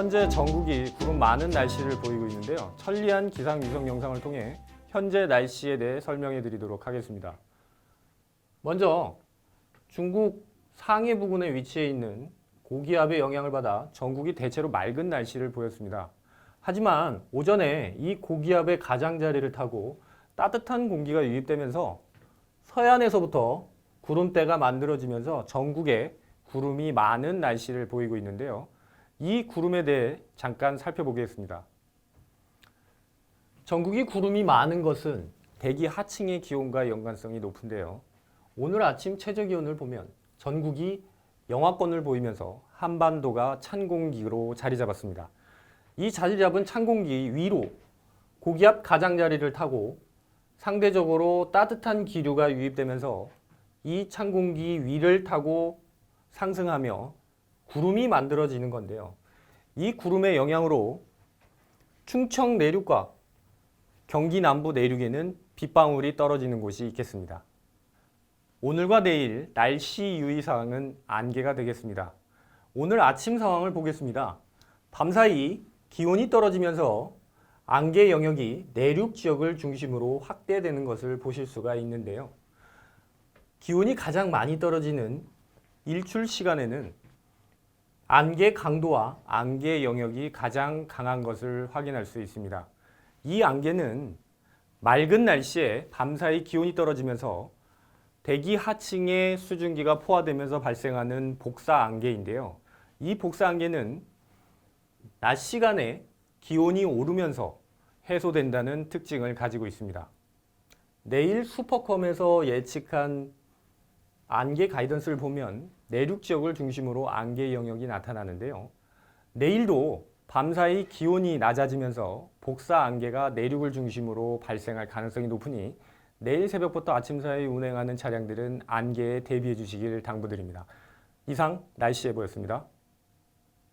현재 전국이 구름 많은 날씨를 보이고 있는데요. 천리안 기상 위성 영상을 통해 현재 날씨에 대해 설명해 드리도록 하겠습니다. 먼저 중국 상해 부근에 위치해 있는 고기압의 영향을 받아 전국이 대체로 맑은 날씨를 보였습니다. 하지만 오전에 이 고기압의 가장자리를 타고 따뜻한 공기가 유입되면서 서해안에서부터 구름대가 만들어지면서 전국에 구름이 많은 날씨를 보이고 있는데요. 이 구름에 대해 잠깐 살펴보겠습니다. 전국이 구름이 많은 것은 대기 하층의 기온과 연관성이 높은데요. 오늘 아침 최저 기온을 보면 전국이 영하권을 보이면서 한반도가 찬 공기로 자리 잡았습니다. 이 자리 잡은 찬 공기 위로 고기압 가장자리를 타고 상대적으로 따뜻한 기류가 유입되면서 이 찬 공기 위를 타고 상승하며 구름이 만들어지는 건데요. 이 구름의 영향으로 충청 내륙과 경기 남부 내륙에는 빗방울이 떨어지는 곳이 있겠습니다. 오늘과 내일 날씨 유의 사항은 안개가 되겠습니다. 오늘 아침 상황을 보겠습니다. 밤사이 기온이 떨어지면서 안개 영역이 내륙 지역을 중심으로 확대되는 것을 보실 수가 있는데요. 기온이 가장 많이 떨어지는 일출 시간에는 안개 강도와 안개 영역이 가장 강한 것을 확인할 수 있습니다. 이 안개는 맑은 날씨에 밤사이 기온이 떨어지면서 대기 하층의 수증기가 포화되면서 발생하는 복사 안개인데요. 이 복사 안개는 낮 시간에 기온이 오르면서 해소된다는 특징을 가지고 있습니다. 내일 슈퍼컴에서 예측한 안개 가이던스를 보면 내륙 지역을 중심으로 안개 영역이 나타나는데요. 내일도 밤사이 기온이 낮아지면서 복사 안개가 내륙을 중심으로 발생할 가능성이 높으니 내일 새벽부터 아침 사이 운행하는 차량들은 안개에 대비해 주시길 당부드립니다. 이상 날씨 예보였습니다.